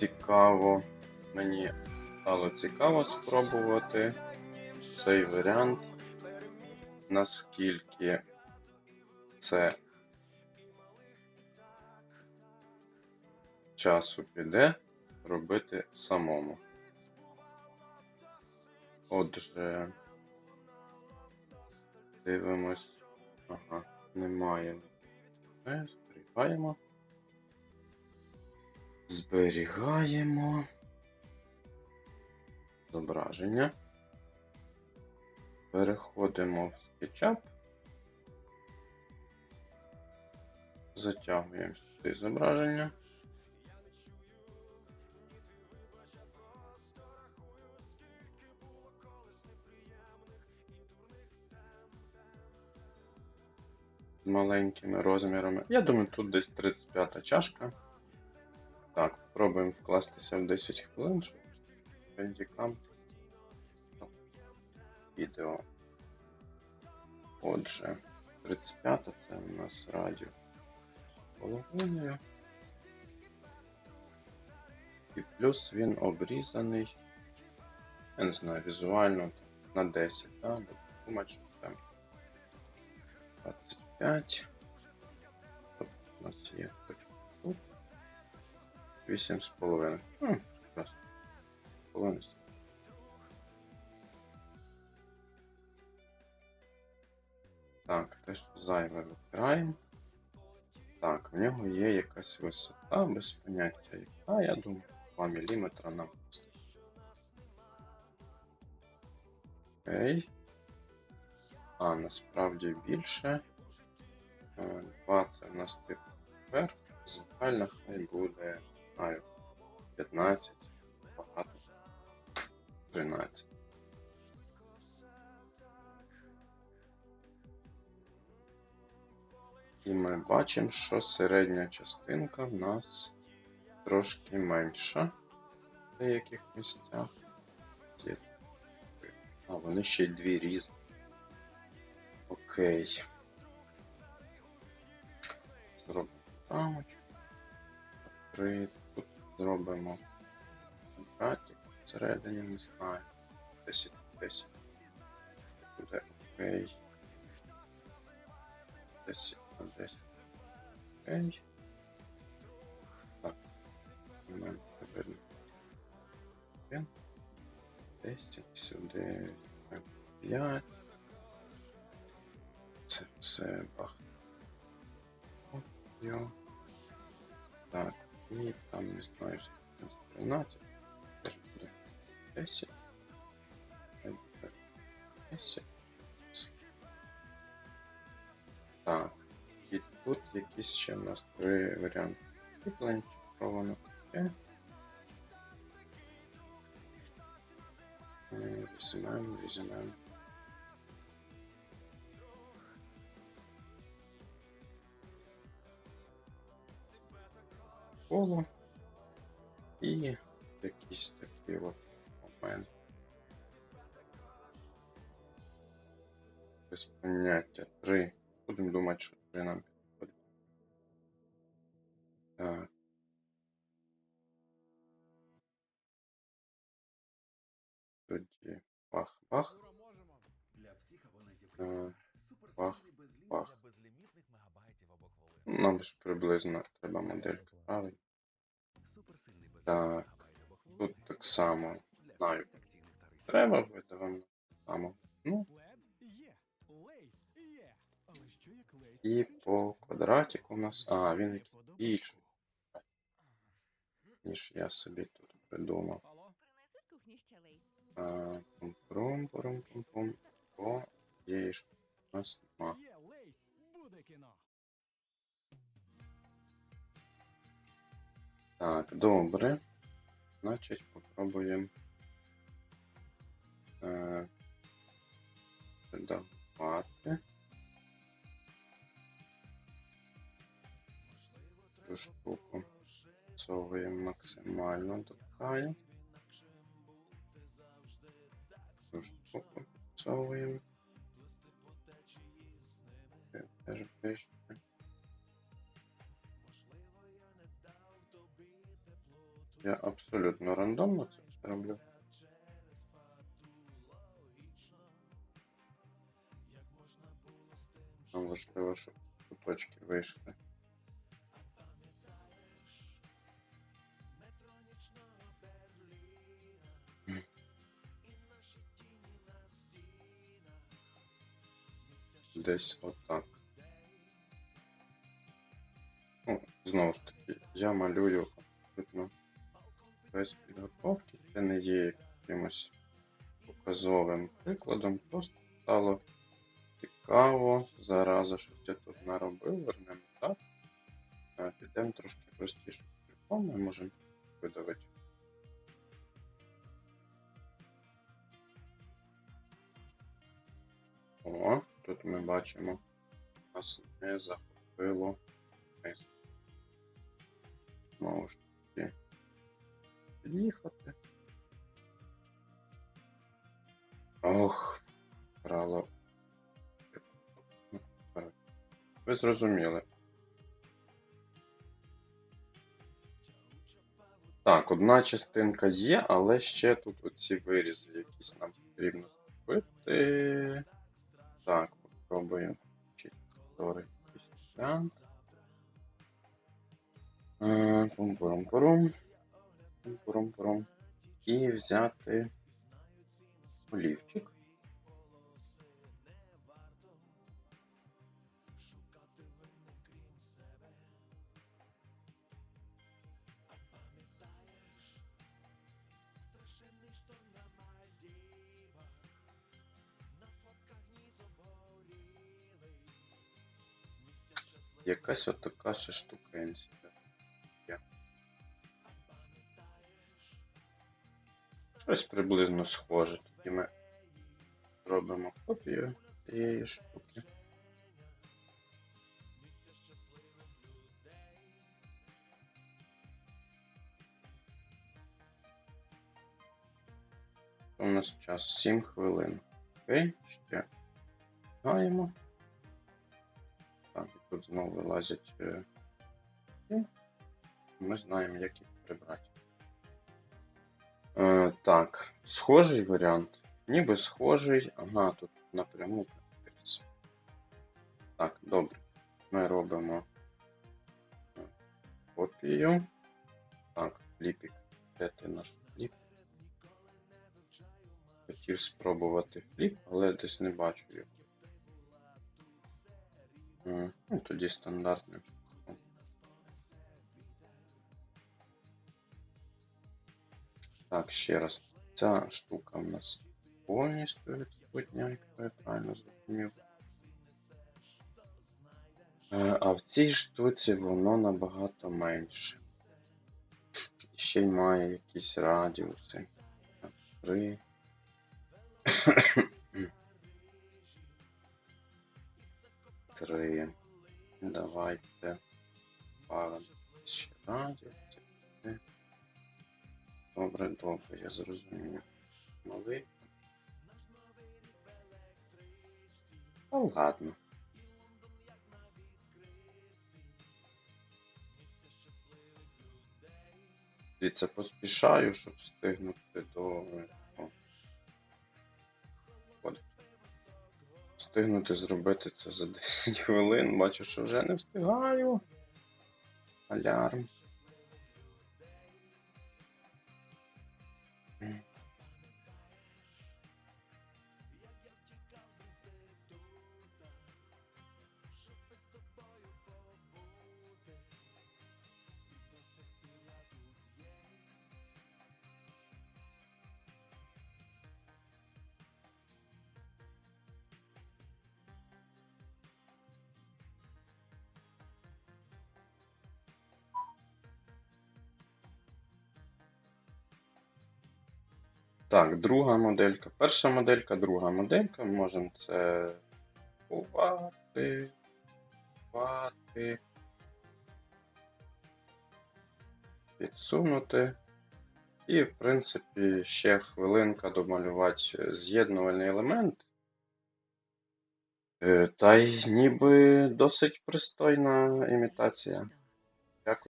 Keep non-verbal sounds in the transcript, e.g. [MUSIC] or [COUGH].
цікаво. Мені стало цікаво спробувати цей варіант, наскільки це часу піде робити самому. Отже, дивимось. Ага, немає. Зберігаємо. Зберігаємо. Зображення. Переходимо в SketchUp. Затягуємо сюди зображення. Маленькими розмірами. Я думаю, тут десь 35 чашка. Спробуємо вкластися в 10 хвилин, щоб Bandicam відео. Отже, 35 це у нас радіо половиною. І плюс він обрізаний. Я не знаю, візуально на 10, так? Бо думаю, що там 25. Тобто у нас є. 8,5. Ну, прекрасно. Половина. Так, те, що зайве вибираємо. Так, в нього є якась висота, без поняття яка, я думаю, 2 мм вистачить. Окей. А, насправді більше. Е, Два це в нас тип вверх. Загально хай буде, знаю, 15, багато. 13. І ми бачимо, що середня частинка в нас трошки менша в деяких місцях. А, вони ще й дві різні. Окей. Зробимо рамочку. Три. Тут зробимо квадратик. Всередині не знаю. 10, 10. Буде окей. 10 на 10. Окей. Так. Ми видно. 10 сюди. 5. Це все бах. Йо. Так, і там не знаю, що це 13. Теж буде 10. 10. Так. І тут якісь ще в нас три варіанти кріплень. Пробовано таке. Е, Візьмемо, візьмемо. Коло. І якісь такі от моменти. Без поняття. Три. Будемо думати, що три нам підходить. Так. Тоді бах-бах. Для всіх абонентів Київстар. бах, Суперсильний безліміт бах. та безлімітних мегабайтів. Нам ж приблизно треба моделька, правильно? Так. Тут так само. Знаю. Треба буде вам само. Ну, і по квадратику у нас. А, він більший, ніж я собі тут придумав. Алло? Принеси з кухні ще лейс. А, пум-пум, пум-пум-пум. О, є ж у нас нема. Так, добре. Значить, попробуємо е, редагувати. Цю штуку всовуємо максимально до краю. Цю штуку всовуємо. Я абсолютно рандомно це роблю. Нам важливо, щоб куточки вийшли. Десь отак. Ну, знову ж таки, я малюю абсолютно без підготовки. Це не є якимось показовим прикладом. Просто стало цікаво. Зараза, що я тут наробив, вернемо так. Підемо трошки простіше. Ми можемо видавити. О, тут ми бачимо, нас не захопило. Знову ж таки, під'їхати. Ох, крало. Ви зрозуміли. Так, одна частинка є, але ще тут оці вирізи якісь нам потрібно зробити. Так, попробуємо включити варіант. Е, Пум-пурум-пурум. Пум-пурум-пурум. І взяти олівчик. Якась от така ще штукенція. Щось приблизно схоже. Тоді ми зробимо копію цієї штуки. У нас час 7 хвилин. Окей, ще гаємо. Так, тут знову вилазять. е. Ми знаємо, як їх прибрати. Е, так, схожий варіант. Ніби схожий. Ага, тут напряму. Так, добре. Ми робимо е, копію. Так, фліпік. Де ти наш фліп? Хотів спробувати фліп, але десь не бачу його. Ну, тоді стандартним. Так, ще раз. Ця штука в нас повністю відсутня, якщо я правильно зрозумів. Е, А в цій штуці воно набагато менше. Ще й має якісь радіуси. Три. [COUGHS] Три. Давайте палимо ще радіуси. Добре, добре, я зрозумів. Малий. Та ладно. Дивіться, поспішаю, щоб встигнути до. Встигнути зробити це за 10 хвилин. Бачу, що вже не встигаю. Алярм. Amen. Так, друга моделька. Перша моделька, друга моделька. Можемо це ховати, ховати, підсунути. І, в принципі, ще хвилинка домалювати з'єднувальний елемент. Е, Та й ніби досить пристойна імітація.